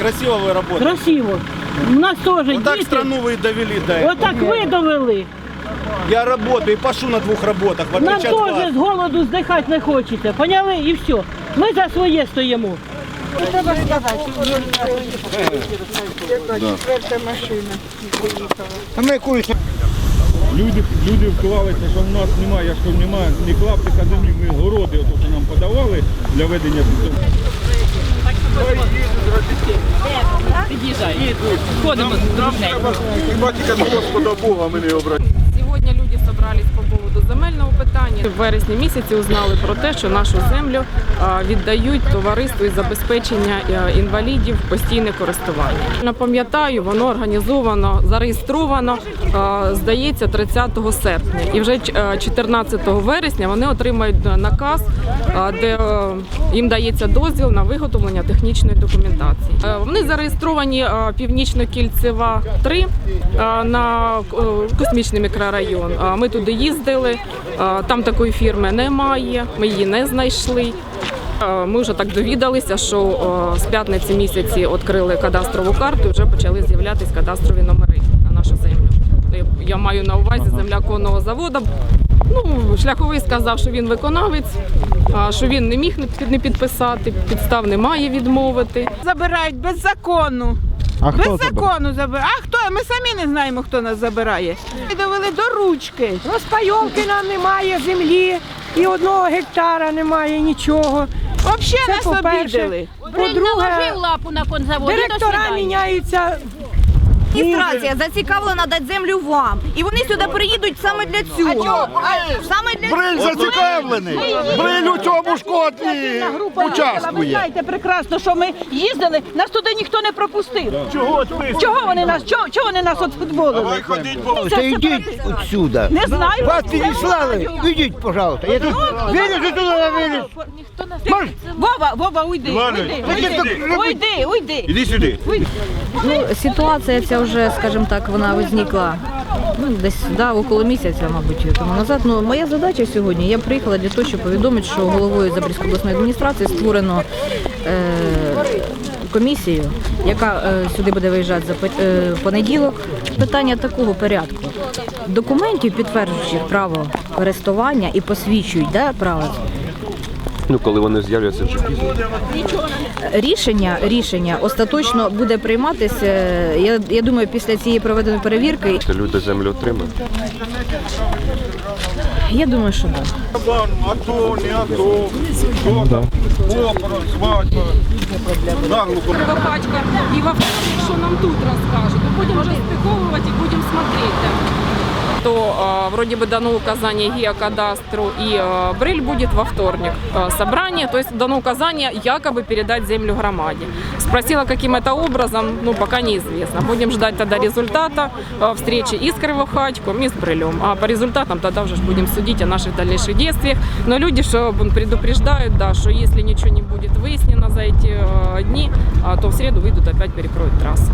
Красиво вы работаете. Красиво. У нас теж Вот так діти. страну вы довели до этого. Отак ви довели. Я работаю и пашу на двух работах, в Нам отличие от вас. теж з голоду здихати не хочеться. Поняли? І все. Ми за своє стоїмо. А на якусь Люди, люди вклалися, що в нас немає, що немає ні клаптика землі, ми городи, ото, що нам подавали для ведення сільського- Господа Бога ми не обрати. Сьогодні люди зібрались по поводу земельного. В вересні місяці узнали про те, що нашу землю віддають товариству із забезпечення е, інвалідів постійне користування. Я пам'ятаю, воно організовано, зареєстровано, здається, 30 серпня. І вже е, 14 вересня вони отримають е, наказ, де е, їм дається дозвіл на виготовлення технічної документації. Е, Вони зареєстровані е, північно-кільцева 3 е, на е, космічний мікрорайон. Е, Ми туди їздили. е, Там такої фірми немає. Ми її не знайшли. Е, Ми вже так довідалися, що е, з п'ятниці місяці відкрили кадастрову карту і вже почали з'являтися кадастрові номери на нашу землю. Я- маю на увазі земля конного заводу. Ну, шляховий сказав, що він виконавець, що він не міг не не підписати, підстав немає відмовити. забирають беззаконно. А хто Без закону забирає. А хто? Ми самі не знаємо, хто нас забирає. Ми довели до ручки. Розпайовки нам немає землі, і одного гектара немає нічого. Взагалі нас по-перше. обідали. По-друге, лапу на конзавод. директора міняються. Адміністрація зацікавлена дати землю вам. І вони сюди приїдуть саме для цього. Саме для Бриль зацікавлений. Бриль у цьому шкоді участвує. знаєте прекрасно, що ми їздили, нас туди ніхто не пропустив. Чого Чого вони нас, чого, чого вони нас отфутболили? Та йдіть отсюда. Не знаю. Вас підіслали. Йдіть, пожалуйста. Я тут вилізу туди, виліз. Вова, Вова, уйди, уйди, уйди, уйди, уйди. Іди сюди. Ну, ситуація ця вже, скажімо так, вона возникла ну, десь да, около місяця, мабуть, тому назад. Ну, моя задача сьогодні, я приїхала для того, щоб повідомити, що головою Запорізької обласної адміністрації створено е, комісію, яка е, сюди буде виїжджати за е, понеділок. Питання такого порядку. Документів, підтверджуючих право користування і посвідчують да, право Ну, коли вони з'являться вже пізно. Рішення, рішення остаточно буде прийматися. Я, я думаю, після цієї проведеної перевірки. Це люди землю отримають. Я думаю, що так. А то, не а то, що там, свадьба. Наглухо. Кривохатька і во що нам тут розкажуть. Ми будемо розпіковувати і будемо смотрети. То а, вроде бы дано указание геокадастру и а, Брель будет во вторник а, собрание, то есть дано указание якобы передать землю громаде. Спросила, каким это образом, ну пока неизвестно. Будем ждать тогда результата встречи и с Кривохатьком, и с Брелем. А по результатам тогда уже будем судить о наших дальнейших действиях. Но люди что предупреждают, да, что если ничего не будет выяснено за эти дни, то в среду выйдут опять перекроют трассу.